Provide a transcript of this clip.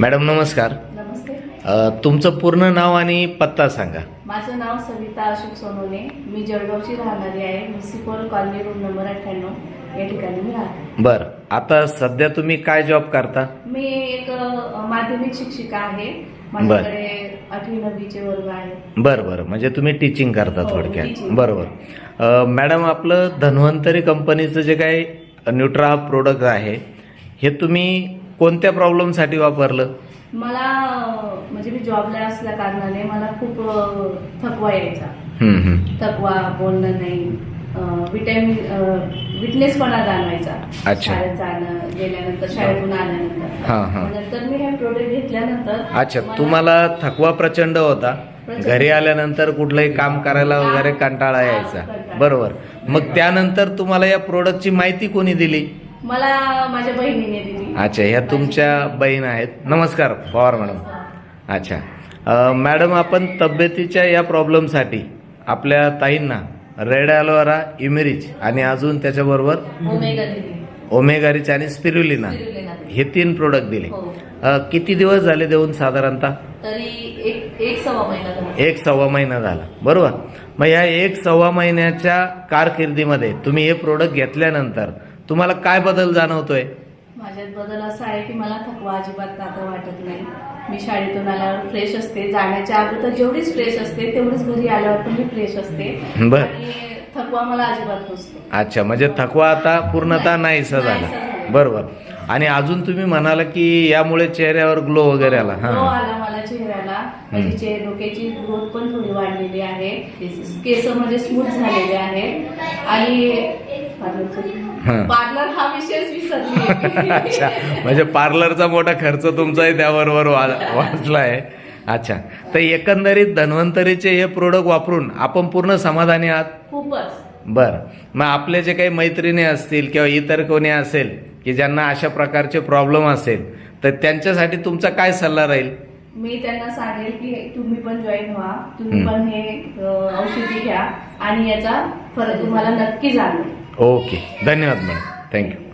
Madam नमस्कार. नमस्ते. अ, तुमचं पूर्ण नाव आणि पत्ता सांगा. माझं नाव सविता अशोक सोनवणे मी जळगावची राहणारी आहे. म्युन्सिपल कॉलनी रूम नंबर अठ्ठ्याण्णव. या ठिकाणी मी राहते बर. आता सध्या तुम्ही काय जॉब करता? मी एक अ, माध्यमिक शिक्षिका आहे. माझ्याकडे आठवी नववीचे वर्ग आहेत बर बर. म्हणजे तुम्ही टीचिंग करता हो, थोडक्यात. teaching. बरोबर. अ, मॅडम आपलं धन्वंतरी कंपनीचं जे काही न्यूट्रा प्रोडक्ट आहे हे तुम्ही कोणत्या प्रॉब्लेमसाठी वापरलं मला म्हणजे मी जॉबला असल्या कारणाने मला खूप थकवा यायचा हम्म, हम्म. थकवा बोलणं नाही विटॅमिन विटनेसपणा जाणवायचा अच्छा. शाळेत जाणं गेल्यानंतर शाळेतून आल्यानंतर हा, हा. नंतर मी हे प्रोडक्ट घेतल्यानंतर अच्छा मला- तुम्हाला थकवा प्रचंड होता प्रचंड. घरी आल्यानंतर कुठलंही काम करायला वगैरे कंटाळा यायचा कंटाळा. बरोबर मग त्यानंतर तुम्हाला या प्रोडक्टची माहिती कोणी दिली मला माझ्या बहिणीने दिली. अच्छा ह्या तुमच्या बहीण आहेत. नमस्कार पवार मॅडम. अच्छा. अ, मॅडम आपण तब्येतीच्या या प्रॉब्लेमसाठी आपल्या ताईंना रेड ॲलोवेरा इमेरिच आणि अजून त्याच्याबरोबर ओमेगा दिली. ओमेगारिच आणि स्पिरुलिना. हे तीन प्रोडक्ट दिले. हो. अ, किती दिवस झाले देऊन साधारणतः? तरी एक एक सव्वा महिना झाला. एक सव्वा महिना झाला. बरोबर. मग या एक सव्वा महिन्याच्या कारकिर्दीमध्ये तुम्ही हे प्रोडक्ट घेतल्यानंतर तुम्हाला काय बदल जाणवतोय? माझ्यात बदल असा आहे की मला थकवा अजिबात आता वाटत नाही. मी शाळेतून आल्यावर फ्रेश असते. जाण्याच्या अगोदर जेवढीच फ्रेश असते तेवढीच घरी आल्यावर पण मी फ्रेश असते. बर. आणि थकवा मला अजिबात नसतो. अच्छा म्हणजे थकवा आता पूर्णतः नाहीसा झाला. बरोबर. आणि अजून तुम्ही म्हणाला की यामुळे चेहऱ्यावर ग्लो वगैरे आला. ग्लो हा. आला मला चेहऱ्याला. माझी चे डोक्याची ग्रोथ पण थोडी वाढलेली आहे. केस म्हणजे स्मूथ झालेले आहेत. आणि हं. पार्लर हा विषयच विसरली अच्छा म्हणजे पार्लरचा मोठा खर्च तुमचाही त्याबरोबर वा- वाचला आहे अच्छा तर एकंदरीत धन्वंतरीचे हे प्रोडक्ट वापरून आपण पूर्ण समाधानी आहात? खूपच. बर. मग आपले जे काही मैत्रिणी असतील किंवा इतर कोणी असेल की ज्यांना अशा प्रकारचे प्रॉब्लेम असेल तर त्यांच्यासाठी तुमचा काय सल्ला राहील? मी त्यांना सांगेल की तुम्ही पण जॉईन व्हा. तुम्ही. पण हे अ, औषधी घ्या. आणि याचा फरक तुम्हाला नक्की जाणवेल. ओके. धन्यवाद मॅडम. थँक्यू.